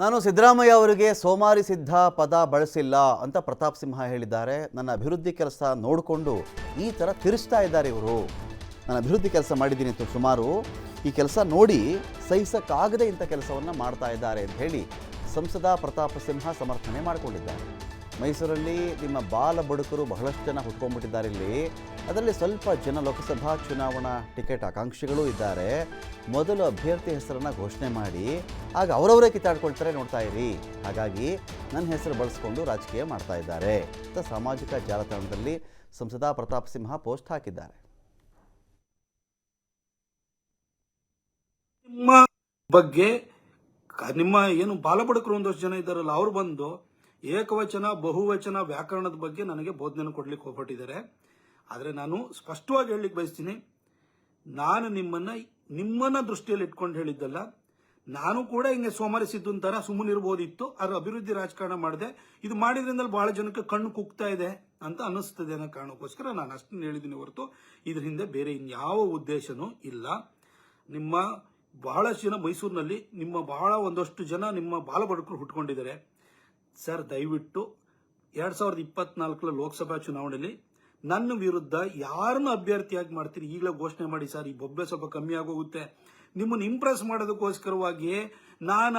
ನಾನು ಸಿದ್ದರಾಮಯ್ಯ ಅವರಿಗೆ ಸೋಮಾರಿ ಸಿದ್ಧ ಪದ ಬಳಸಿಲ್ಲ ಅಂತ ಪ್ರತಾಪ್ ಸಿಂಹ ಹೇಳಿದ್ದಾರೆ. ನನ್ನ ಅಭಿವೃದ್ಧಿ ಕೆಲಸ ನೋಡಿಕೊಂಡು ಈ ಥರ ತಿರುಸ್ತಾ ಇದ್ದಾರೆ ಇವರು. ನಾನು ಅಭಿವೃದ್ಧಿ ಕೆಲಸ ಮಾಡಿದ್ದೀನಿ ಅಂತ ಸುಮಾರು. ಈ ಕೆಲಸ ನೋಡಿ ಸಹಿಸಕ್ಕಾಗದೆ ಇಂಥ ಕೆಲಸವನ್ನು ಮಾಡ್ತಾ ಇದ್ದಾರೆ ಅಂತ ಹೇಳಿ ಸಂಸದ ಪ್ರತಾಪ ಸಿಂಹ ಸಮರ್ಥನೆ ಮಾಡಿಕೊಂಡಿದ್ದಾರೆ. ಮೈಸೂರಲ್ಲಿ ನಿಮ್ಮ ಬಾಲ ಬಡುಕರು ಬಹಳಷ್ಟು ಜನ ಹುಟ್ಕೊಂಡ್ಬಿಟ್ಟಿದ್ದಾರೆ ಇಲ್ಲಿ. ಅದರಲ್ಲಿ ಸ್ವಲ್ಪ ಜನ ಲೋಕಸಭಾ ಚುನಾವಣಾ ಟಿಕೆಟ್ ಆಕಾಂಕ್ಷಿಗಳು ಇದ್ದಾರೆ. ಮೊದಲು ಅಭ್ಯರ್ಥಿ ಹೆಸರನ್ನು ಘೋಷಣೆ ಮಾಡಿ, ಆಗ ಅವರವರೇ ಕಿತ್ತಾಡ್ಕೊಳ್ತಾರೆ ನೋಡ್ತಾ ಇರಿ. ಹಾಗಾಗಿ ನನ್ನ ಹೆಸರು ಬಳಸ್ಕೊಂಡು ರಾಜಕೀಯ ಮಾಡ್ತಾ ಇದ್ದಾರೆ. ಅಂತ ಸಾಮಾಜಿಕ ಜಾಲತಾಣದಲ್ಲಿ ಸಂಸದ ಪ್ರತಾಪ್ ಸಿಂಹ ಪೋಸ್ಟ್ ಹಾಕಿದ್ದಾರೆ. ನಿಮ್ಮ ಬಗ್ಗೆ ನಿಮ್ಮ ಏನು ಬಾಲಬಡಕರು ಒಂದಷ್ಟು ಜನ ಇದ್ದಾರಲ್ಲ, ಅವ್ರು ಬಂದು ಏಕವಚನ, ಬಹುವಚನ ವ್ಯಾಕರಣದ ಬಗ್ಗೆ ನನಗೆ ಬೋಧನೆ ಕೊಡ್ಲಿಕ್ಕೆ ಹೋಗ್ಬಿಟ್ಟಿದ್ದಾರೆ. ಆದರೆ ನಾನು ಸ್ಪಷ್ಟವಾಗಿ ಹೇಳಲಿಕ್ಕೆ ಬಯಸ್ತೀನಿ, ನಾನು ನಿಮ್ಮನ್ನ ನಿಮ್ಮನ್ನ ದೃಷ್ಟಿಯಲ್ಲಿ ಇಟ್ಕೊಂಡು ಹೇಳಿದ್ದಲ್ಲ. ನಾನು ಕೂಡ ಹಿಂಗೆ ಸೋಮರಿಸಿದ್ದು ಸಿದ್ದು ತರ ಸುಮ್ಮನಿರ್ಬೋದಿತ್ತು ಅದ್ರ ಅಭಿವೃದ್ಧಿ ರಾಜಕಾರಣ ಮಾಡಿದೆ. ಇದು ಮಾಡಿದ್ರಿಂದ ಬಹಳ ಜನಕ್ಕೆ ಕಣ್ಣು ಕುಗ್ತಾ ಇದೆ ಅಂತ ಅನ್ನಿಸ್ತದೆ ಅನ್ನೋ ಕಾರಣಕ್ಕೋಸ್ಕರ ನಾನು ಅಷ್ಟನ್ನು ಹೇಳಿದ್ದೀನಿ ಹೊರತು ಇದ್ರ ಹಿಂದೆ ಬೇರೆ ಇನ್ಯಾವ ಉದ್ದೇಶನೂ ಇಲ್ಲ. ನಿಮ್ಮ ಬಹಳಷ್ಟು ಜನ ಮೈಸೂರಿನಲ್ಲಿ, ನಿಮ್ಮ ಬಹಳ ಒಂದಷ್ಟು ಜನ ನಿಮ್ಮ ಬಾಲಬಡಕರು ಹುಟ್ಕೊಂಡಿದ್ದಾರೆ. ಸರ್, ದಯವಿಟ್ಟು ಎರಡ್ ಸಾವಿರದ ಇಪ್ಪತ್ನಾಲ್ಕರ ಲೋಕಸಭಾ ಚುನಾವಣೆಯಲ್ಲಿ ನನ್ನ ವಿರುದ್ಧ ಯಾರನ್ನು ಅಭ್ಯರ್ಥಿಯಾಗಿ ಮಾಡ್ತೀರಿ? ಈಗಲೇ ಘೋಷಣೆ ಮಾಡಿ ಸರ್, ಈ ಬೊಬ್ಬೆ ಸ್ವಲ್ಪ ಕಮ್ಮಿ ಆಗೋಗುತ್ತೆ. ನಿಮ್ಮನ್ನು ಇಂಪ್ರೆಸ್ ಮಾಡೋದಕ್ಕೋಸ್ಕರವಾಗಿ ನಾನ,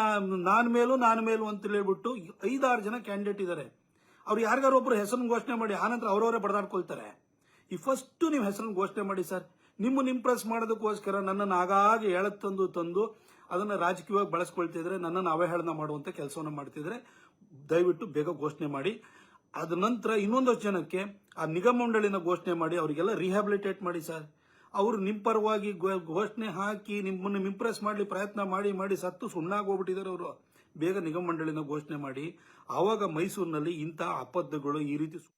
ನಾನ್ ಮೇಲೂ ನಾನು ಮೇಲೂ ಅಂತ ಹೇಳ್ಬಿಟ್ಟು ಐದಾರು ಜನ ಕ್ಯಾಂಡಿಡೇಟ್ ಇದ್ದಾರೆ ಅವ್ರು ಯಾರಿಗಾರು ಒಬ್ರು ಹೆಸರನ್ನು ಘೋಷಣೆ ಮಾಡಿ, ಆನಂತರ ಅವರವರೇ ಬಡದಾಡ್ಕೊಳ್ತಾರೆ. ಈ ಫಸ್ಟ್ ನೀವು ಹೆಸರನ್ನು ಘೋಷಣೆ ಮಾಡಿ ಸರ್. ನಿಮ್ಮನ್ನು ಇಂಪ್ರೆಸ್ ಮಾಡೋದಕ್ಕೋಸ್ಕರ ನನ್ನನ್ನು ಆಗಾಗ ಎಳೆದು ತಂದು ತಂದು ಅದನ್ನು ರಾಜಕೀಯವಾಗಿ ಬಳಸ್ಕೊಳ್ತಿದ್ರೆ ನನ್ನನ್ನು ಅವಹೇಳನ ಮಾಡುವಂತ ಕೆಲಸವನ್ನು ಮಾಡ್ತಿದ್ರೆ ದಯವಿಟ್ಟು ಬೇಗ ಘೋಷಣೆ ಮಾಡಿ. ಅದ ನಂತರ ಇನ್ನೊಂದಷ್ಟು ಜನಕ್ಕೆ ಆ ನಿಗಮ ಮಂಡಳಿನ ಘೋಷಣೆ ಮಾಡಿ, ಅವರಿಗೆಲ್ಲ ರಿಹ್ಯಾಬಿಲಿಟೇಟ್ ಮಾಡಿ ಸರ್. ಅವರು ನಿಮ್ಮ ಪರವಾಗಿ ಘೋಷಣೆ ಹಾಕಿ ನಿಮ್ಮನ್ನು ಇಂಪ್ರೆಸ್ ಮಾಡಲಿ, ಪ್ರಯತ್ನ ಮಾಡಿ ಮಾಡಿ ಸತ್ತು ಸುಣ್ಣಾಗೋಗ್ಬಿಟ್ಟಿದ್ದಾರೆ ಅವರು. ಬೇಗ ನಿಗಮ ಮಂಡಳಿನ ಘೋಷಣೆ ಮಾಡಿ. ಆವಾಗ ಮೈಸೂರಿನಲ್ಲಿ ಇಂಥ ಅಪದ್ಧಗಳು ಈ ರೀತಿ ಸು-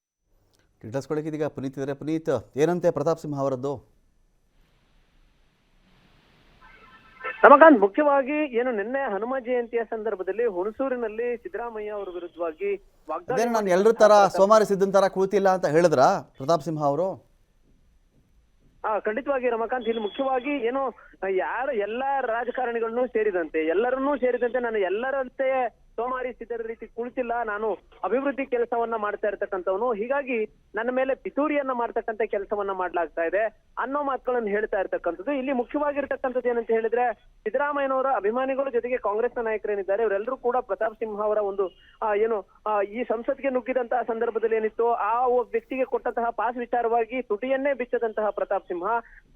ಡೀಟೇಲ್ಸ್ ಕೊಡಕ್ಕೆ ಇದೀಗ ಪುನೀತ್ ಇದ್ದಾರೆ. ಪುನೀತ್, ಏನಂತೆ ಪ್ರತಾಪ್ ಸಿಂಹ ಅವರದ್ದು? ರಮಕಾಂತ್ ಮುಖ್ಯವಾಗಿ ಏನು ನಿನ್ನೆ ಹನುಮ ಜಯಂತಿಯ ಸಂದರ್ಭದಲ್ಲಿ ಹುಣಸೂರಿನಲ್ಲಿ ಸಿದ್ದರಾಮಯ್ಯ ಅವರ ವಿರುದ್ಧವಾಗಿ ನಾನು ಎಲ್ರ ತರ ಸೋಮಾರಿ ಸಿದ್ದನ್ ಥರ ಕೂತಿಲ್ಲ ಅಂತ ಹೇಳಿದ್ರ? ಪ್ರತಾಪ್ ಸಿಂಹ ಅವರು? ಹಾ ಖಂಡಿತವಾಗಿ ರಮಕಾಂತ್ ಇಲ್ಲಿ ಮುಖ್ಯವಾಗಿ ಏನು ಯಾರು ಎಲ್ಲಾ ರಾಜಕಾರಣಿಗಳನ್ನು ಸೇರಿದಂತೆ ಎಲ್ಲರನ್ನೂ ಸೇರಿದಂತೆ ನಾನು ಎಲ್ಲರಂತೆ ಸೋಮಾರಿ ಸಿದ್ಧರ ರೀತಿ ಕುಳಿತಿಲ್ಲ, ನಾನು ಅಭಿವೃದ್ಧಿ ಕೆಲಸವನ್ನ ಮಾಡ್ತಾ ಇರ್ತಕ್ಕಂಥವನು. ಹೀಗಾಗಿ ನನ್ನ ಮೇಲೆ ಪಿತೂರಿಯನ್ನ ಮಾಡ್ತಕ್ಕಂತ ಕೆಲಸವನ್ನ ಮಾಡ್ಲಾಗ್ತಾ ಇದೆ. ಅನ್ನೋ ಮಾತುಗಳನ್ನು ಹೇಳ್ತಾ ಇರ್ತಕ್ಕಂಥದ್ದು. ಇಲ್ಲಿ ಮುಖ್ಯವಾಗಿರ್ತಕ್ಕಂಥದ್ದು ಏನಂತ ಹೇಳಿದ್ರೆ, ಸಿದ್ದರಾಮಯ್ಯನವರ ಅಭಿಮಾನಿಗಳು ಜೊತೆಗೆ ಕಾಂಗ್ರೆಸ್ನ ನಾಯಕರೇನಿದ್ದಾರೆ ಇವರೆಲ್ಲರೂ ಕೂಡ ಪ್ರತಾಪ್ ಸಿಂಹ ಅವರ ಒಂದು ಏನು ಈ ಸಂಸತ್ಗೆ ನುಗ್ಗಿದಂತಹ ಸಂದರ್ಭದಲ್ಲಿ ಏನಿತ್ತು, ಆ ವ್ಯಕ್ತಿಗೆ ಕೊಟ್ಟಂತಹ ಪಾಸ್ ವಿಚಾರವಾಗಿ ತುಟಿಯನ್ನೇ ಬಿಚ್ಚದಂತಹ ಪ್ರತಾಪ್ ಸಿಂಹ,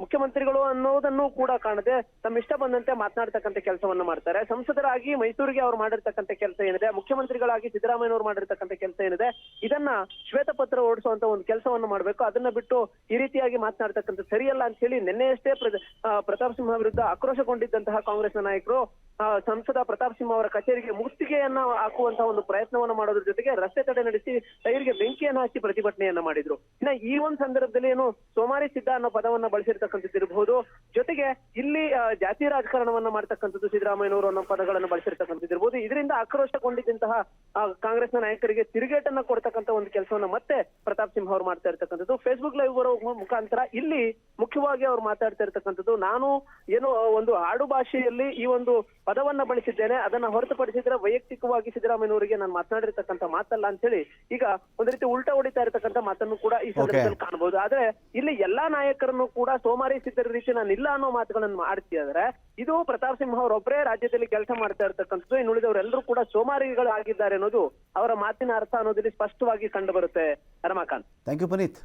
ಮುಖ್ಯಮಂತ್ರಿಗಳು ಅನ್ನೋದನ್ನು ಕೂಡ ಕಾಣದೆ ತಮ್ಮ ಇಷ್ಟ ಬಂದಂತೆ ಮಾತನಾಡ್ತಕ್ಕಂಥ ಕೆಲಸವನ್ನ ಮಾಡ್ತಾರೆ. ಸಂಸದರಾಗಿ ಮೈಸೂರಿಗೆ ಅವ್ರು ಮಾಡಿರ್ತಕ್ಕಂಥ ಕೆಲಸ ಏನಿದೆ, ಮುಖ್ಯಮಂತ್ರಿಗಳಾಗಿ ಸಿದ್ದರಾಮಯ್ಯನವರು ಮಾಡಿರ್ತಕ್ಕಂಥ ಕೆಲಸ ಏನಿದೆ, ಇದನ್ನ ಶ್ವೇತಪತ್ರ ಓಡಿಸುವಂತ ಒಂದು ಕೆಲಸವನ್ನು ಮಾಡಬೇಕು. ಅದನ್ನ ಬಿಟ್ಟು ಈ ರೀತಿಯಾಗಿ ಮಾತನಾಡ್ತಕ್ಕಂಥ ಸರಿಯಲ್ಲ ಅಂತ ಹೇಳಿ ನಿನ್ನೆಯಷ್ಟೇ ಪ್ರ- ಪ್ರತಾಪ್ ಸಿಂಹ ವಿರುದ್ಧ ಆಕ್ರೋಶಗೊಂಡಿದ್ದಂತಹ ಕಾಂಗ್ರೆಸ್ನ ನಾಯಕರು ಸಂಸದ ಪ್ರತಾಪ್ ಸಿಂಹ ಅವರ ಕಚೇರಿಗೆ ಮುತ್ತಿಗೆಯನ್ನ ಹಾಕುವಂತಹ ಒಂದು ಪ್ರಯತ್ನವನ್ನ ಮಾಡೋದ್ರ ಜೊತೆಗೆ ರಸ್ತೆ ತಡೆ ನಡೆಸಿ ಟೈರ್ಗೆ ಬೆಂಕಿಯನ್ನ ಹಚ್ಚಿ ಪ್ರತಿಭಟನೆಯನ್ನ ಮಾಡಿದ್ರು. ಇನ್ನ ಈ ಒಂದು ಸಂದರ್ಭದಲ್ಲಿ ಏನು ಸೋಮಾರಿ ಸಿದ್ಧ ಅನ್ನೋ ಪದವನ್ನ ಬಳಸಿರ್ತಕ್ಕಂಥದ್ದು ಇರಬಹುದು ಜೊತೆಗೆ ಇಲ್ಲಿ ಜಾತಿ ರಾಜಕಾರಣವನ್ನ ಮಾಡ್ತಕ್ಕಂಥದ್ದು ಸಿದ್ದರಾಮಯ್ಯನವರು ಅನ್ನೋ ಪದಗಳನ್ನು ಬಳಸಿರ್ತಕ್ಕಂಥದ್ದು ಇರಬಹುದು ಇದರಿಂದ ಆಕ್ರೋಶಗೊಂಡಿದ್ದಂತಹ ಕಾಂಗ್ರೆಸ್ ಕಾಂಗ್ರೆಸ್ನ ನಾಯಕರಿಗೆ ತಿರುಗೇಟನ್ನ ಕೊಡ್ತಕ್ಕಂಥ ಒಂದು ಕೆಲಸವನ್ನ ಮತ್ತೆ ಪ್ರತಾಪ್ ಸಿಂಹ ಅವರು ಮಾಡ್ತಾ ಇರ್ತಕ್ಕಂಥದ್ದು. ಫೇಸ್ಬುಕ್ ಲೈವ್ ಬರೋ ಮುಖಾಂತರ ಇಲ್ಲಿ ಮುಖ್ಯವಾಗಿ ಅವ್ರು ಮಾತಾಡ್ತಾ ಇರ್ತಕ್ಕಂಥದ್ದು ನಾನು ಏನು ಒಂದು ಆಡು ಭಾಷೆಯಲ್ಲಿ ಈ ಒಂದು ಪದವನ್ನ ಬಳಸಿದ್ದೇನೆ ಅದನ್ನ ಹೊರತುಪಡಿಸಿದ್ರೆ ವೈಯಕ್ತಿಕವಾಗಿ ಸಿದ್ದರಾಮಯ್ಯನವರಿಗೆ ನಾನು ಮಾತನಾಡಿರ್ತಕ್ಕಂಥ ಮಾತಲ್ಲ ಅಂತ ಹೇಳಿ ಈಗ ಒಂದ್ ರೀತಿ ಉಲ್ಟಾ ಹೊಡಿತಾ ಇರತಕ್ಕಂಥ ಮಾತನ್ನು ಕೂಡ ಈ ಸಂದರ್ಭದಲ್ಲಿ ಕಾಣಬಹುದು. ಆದ್ರೆ ಇಲ್ಲಿ ಎಲ್ಲಾ ನಾಯಕರನ್ನು ಕೂಡ ಸೋಮಾರಿ ಸಿದ್ದರ ರೀತಿ ನಾನು ಇಲ್ಲ ಅನ್ನೋ ಮಾತುಗಳನ್ನು ಮಾಡ್ತಿದ್ದಾರೆ ಇದು ಪ್ರತಾಪ್ ಸಿಂಹ ಅವರೊಬ್ಬರೇ ರಾಜ್ಯದಲ್ಲಿ ಕೆಲಸ ಮಾಡ್ತಾ ಇರ್ತಕ್ಕಂಥದ್ದು ಇನ್ನು ಉಳಿದವರೆಲ್ಲರೂ ಕೂಡ ಸೋಮಾರಿಗಳಾಗಿದ್ದಾರೆ ಅನ್ನೋದು ಅವರ ಮಾತಿನ ಅರ್ಥ ಅನ್ನೋದಲ್ಲಿ ಸ್ಪಷ್ಟವಾಗಿ ಕಂಡು ಬರುತ್ತೆ. Ramakant thank you Puneeth